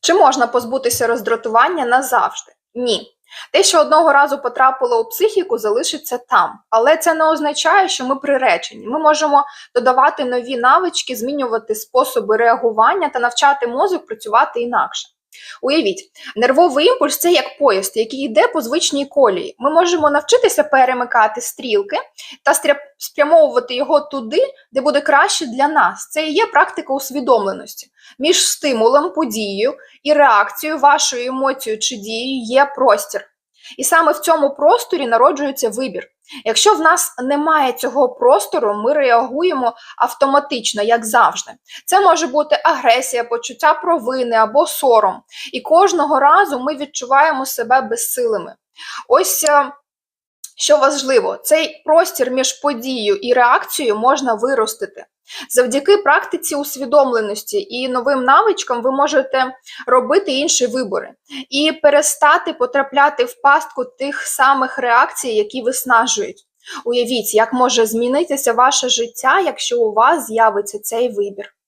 Чи можна позбутися роздратування назавжди? Ні. Те, що одного разу потрапило у психіку, залишиться там. Але це не означає, що ми приречені. Ми можемо додавати нові навички, змінювати способи реагування та навчати мозок працювати інакше. Уявіть, нервовий імпульс це як поїзд, який йде по звичній колії. Ми можемо навчитися перемикати стрілки та спрямовувати його туди, де буде краще для нас. Це і є практика усвідомленості. Між стимулом, подією і реакцією вашою емоцією чи дією є простір. І саме в цьому просторі народжується вибір. Якщо в нас немає цього простору, ми реагуємо автоматично, як завжди. Це може бути агресія, почуття провини або сором. І кожного разу ми відчуваємо себе безсилими. Ось е, що важливо, цей простір між подією і реакцією можна виростити. Завдяки практиці усвідомленості і новим навичкам ви можете робити інші вибори і перестати потрапляти в пастку тих самих реакцій, які виснажують. Уявіть, як може змінитися ваше життя, якщо у вас з'явиться цей вибір.